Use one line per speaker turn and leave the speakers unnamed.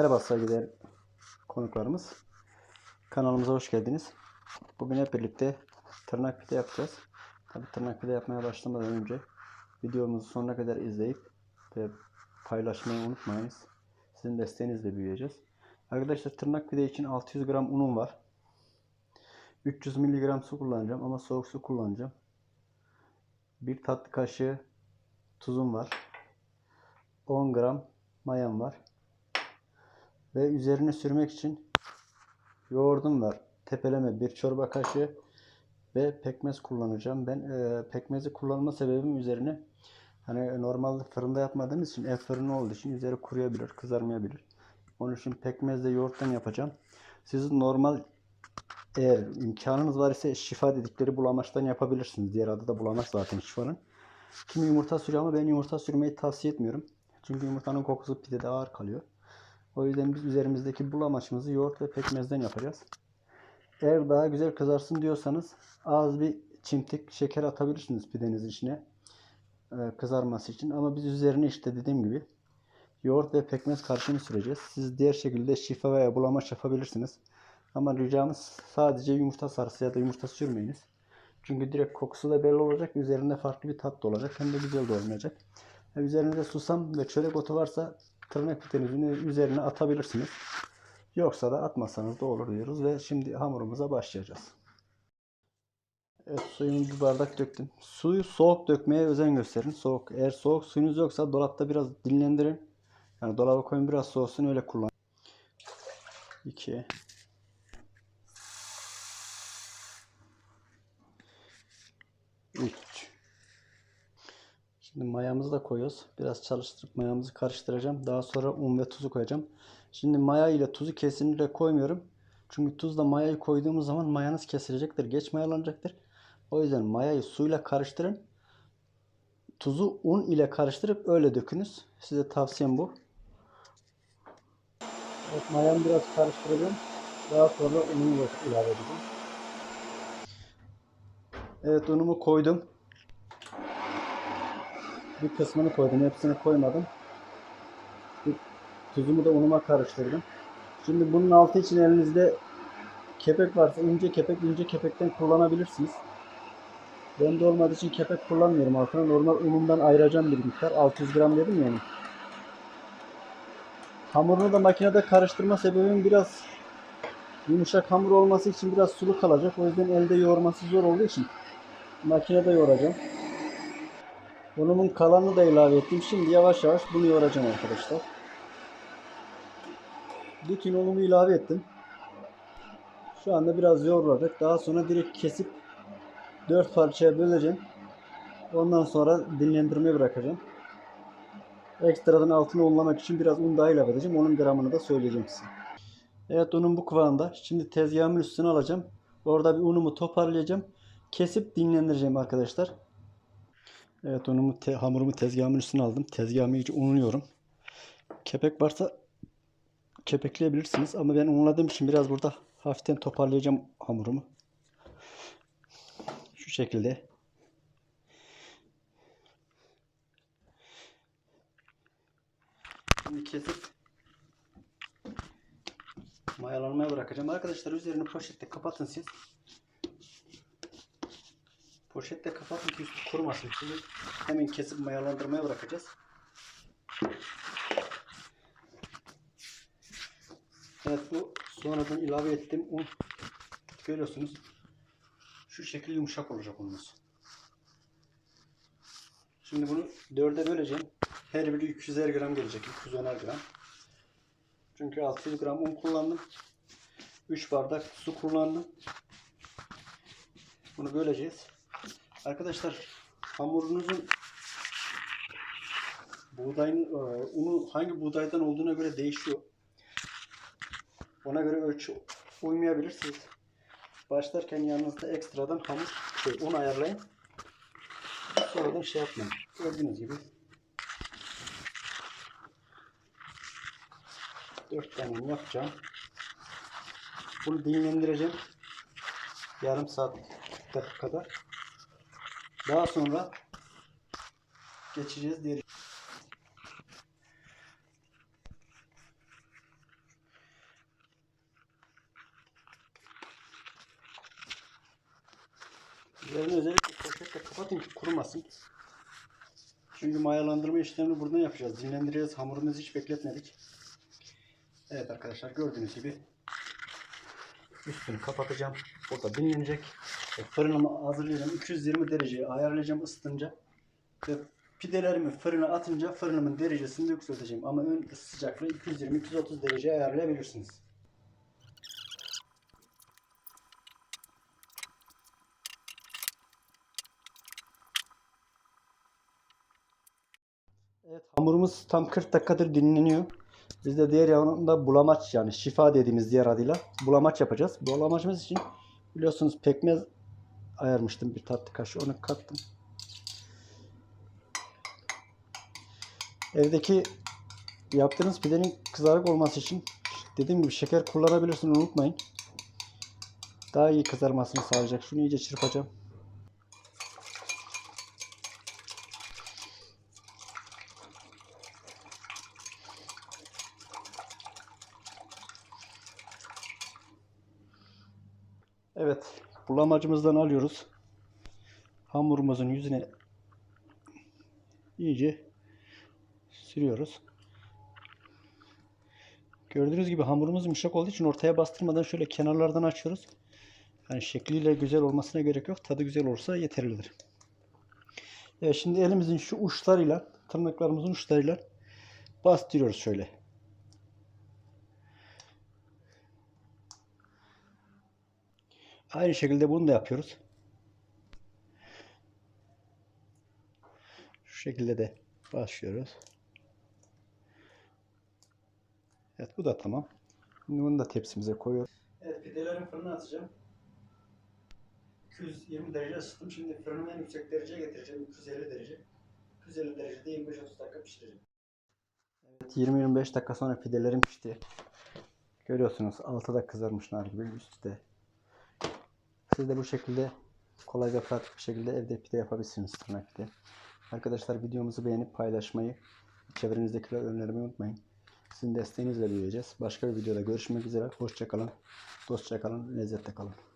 Merhaba saygıdeğer konuklarımız. Kanalımıza hoş geldiniz. Bugün hep birlikte tırnak pide yapacağız. Tabi tırnak pide yapmaya başlamadan önce videomuzu sonuna kadar izleyip ve paylaşmayı unutmayınız. Sizin desteğinizle büyüyeceğiz. Arkadaşlar tırnak pide için 600 gram unum var. 300 mg su kullanacağım ama soğuk su kullanacağım. Bir tatlı kaşığı tuzum var. 10 gram mayam var. Ve üzerine sürmek için yoğurdum var. Tepeleme bir çorba kaşığı ve pekmez kullanacağım. Ben e, pekmezi kullanma sebebim üzerine hani normalde fırında yapmadığımız için ev fırını olduğu için üzeri kuruyabilir, kızarmayabilir. Onun için pekmezle yoğurttan yapacağım. Sizin normal eğer imkanınız var ise şifa dedikleri bulamaçtan yapabilirsiniz. Diğer adı da bulamaç zaten şifanın. Kimi yumurta sürüyor ama ben yumurta sürmeyi tavsiye etmiyorum. Çünkü yumurtanın kokusu pidede ağır kalıyor. O yüzden biz üzerimizdeki bulamaçımızı yoğurt ve pekmezden yapacağız. Eğer daha güzel kızarsın diyorsanız az bir çimtik şeker atabilirsiniz pidenizin içine e, kızarması için. Ama biz üzerine işte dediğim gibi yoğurt ve pekmez karışımı süreceğiz. Siz diğer şekilde şifa veya bulamaç yapabilirsiniz. Ama ricamız sadece yumurta sarısı ya da yumurta sürmeyiniz. Çünkü direkt kokusu da belli olacak. Üzerinde farklı bir tat da olacak. Hem de güzel de olmayacak. E, Üzerinde susam ve çörek otu varsa tırnak pitenizin üzerine atabilirsiniz. Yoksa da atmasanız da olur diyoruz. Ve şimdi hamurumuza başlayacağız. Evet suyumu bir bardak döktüm. Suyu soğuk dökmeye özen gösterin. Soğuk. Eğer soğuk suyunuz yoksa dolapta biraz dinlendirin. Yani dolaba koyun biraz soğusun öyle kullan. 2 3 Şimdi mayamızı da koyuyoruz. Biraz çalıştırıp mayamızı karıştıracağım. Daha sonra un ve tuzu koyacağım. Şimdi maya ile tuzu kesinlikle koymuyorum. Çünkü tuzla mayayı koyduğumuz zaman mayanız kesilecektir. Geç mayalanacaktır. O yüzden mayayı suyla karıştırın. Tuzu un ile karıştırıp öyle dökünüz. Size tavsiyem bu. Evet mayamı biraz karıştıracağım. Daha sonra unumu ilave edeceğim. Evet unumu koydum. Bir kısmını koydum. Hepsini koymadım. Bir tuzumu da unuma karıştırdım. Şimdi bunun altı için elinizde kepek varsa ince kepek ince kepekten kullanabilirsiniz. Ben de olmadığı için kepek kullanmıyorum altına. Normal unumdan ayıracağım bir miktar. 600 gram dedim yani. Hamurunu da makinede karıştırma sebebim biraz yumuşak hamur olması için biraz sulu kalacak. O yüzden elde yoğurması zor olduğu için makinede yoğuracağım. Unumun kalanını da ilave ettim. Şimdi yavaş yavaş bunu yoğuracağım arkadaşlar. Bütün unumu ilave ettim. Şu anda biraz yoğrulacak. Daha sonra direkt kesip 4 parçaya böleceğim. Ondan sonra dinlendirmeye bırakacağım. Ekstradan altını unlamak için biraz un daha ilave edeceğim. Onun gramını da söyleyeceğim size. Evet unum bu kıvamda. Şimdi tezgahımın üstüne alacağım. Orada bir unumu toparlayacağım. Kesip dinlendireceğim arkadaşlar. Evet unumu te, hamurumu tezgahımın üstüne aldım. Tezgahımı iyice unluyorum. Kepek varsa kepekleyebilirsiniz ama ben unladığım için biraz burada hafiften toparlayacağım hamurumu. Şu şekilde. Şimdi kesip mayalanmaya bırakacağım. Arkadaşlar üzerini poşetle kapatın siz. Poşetle kapatın ki üstü kurumasın. Şimdi hemen kesip mayalandırmaya bırakacağız. Evet bu sonradan ilave ettiğim un. Görüyorsunuz. Şu şekilde yumuşak olacak unumuz. Şimdi bunu dörde böleceğim. Her biri 200'er gram gelecek. 210'er gram. Çünkü 600 gram un kullandım. 3 bardak su kullandım. Bunu böleceğiz. Arkadaşlar hamurunuzun buğdayın e, unu hangi buğdaydan olduğuna göre değişiyor. Ona göre ölçü uymayabilirsiniz. Başlarken yanınızda ekstradan hamur şey, un ayarlayın. Sonradan şey yapmayın. Gördüğünüz gibi 4 tane yapacağım. Bunu dinlendireceğim. Yarım saat dakika kadar. Daha sonra geçeceğiz diğer Üzerini özellikle poşetle kapatın ki kurumasın. Çünkü mayalandırma işlemini buradan yapacağız. Dinlendireceğiz. Hamurumuzu hiç bekletmedik. Evet arkadaşlar gördüğünüz gibi üstünü kapatacağım. Burada dinlenecek. Ve fırınımı hazırlayacağım. 220 dereceye ayarlayacağım ısıtınca. Ve pidelerimi fırına atınca fırınımın derecesini de yükselteceğim. Ama ön sıcaklığı 220-230 dereceye ayarlayabilirsiniz. Evet hamurumuz tam 40 dakikadır dinleniyor. Biz de diğer yanında bulamaç yani şifa dediğimiz diğer adıyla bulamaç yapacağız. Bulamacımız için biliyorsunuz pekmez ayarmıştım bir tatlı kaşığı onu kattım. Evdeki yaptığınız pidenin kızarık olması için dediğim gibi şeker kullanabilirsiniz unutmayın. Daha iyi kızarmasını sağlayacak. Şunu iyice çırpacağım. Evet, bulamacımızdan alıyoruz. Hamurumuzun yüzüne iyice sürüyoruz. Gördüğünüz gibi hamurumuz yumuşak olduğu için ortaya bastırmadan şöyle kenarlardan açıyoruz. Yani şekliyle güzel olmasına gerek yok. Tadı güzel olursa yeterlidir. Evet, şimdi elimizin şu uçlarıyla, tırnaklarımızın uçlarıyla bastırıyoruz şöyle. Aynı şekilde bunu da yapıyoruz. Şu şekilde de başlıyoruz. Evet bu da tamam. Şimdi bunu da tepsimize koyuyoruz. Evet pidelerin fırına atacağım. 220 derece ısıttım. Şimdi fırını en yüksek dereceye getireceğim. 250 derece. 250 derecede 25-30 dakika pişireceğim. Evet 20-25 dakika sonra pidelerim pişti. Görüyorsunuz altı da kızarmış nar gibi üstü de siz de bu şekilde kolay ve pratik bir şekilde evde pide yapabilirsiniz tırnak pide. Arkadaşlar videomuzu beğenip paylaşmayı, çevrenizdekiler önermeyi unutmayın. Sizin desteğinizle büyüyeceğiz. Başka bir videoda görüşmek üzere. Hoşçakalın, dostça kalın, lezzette kalın.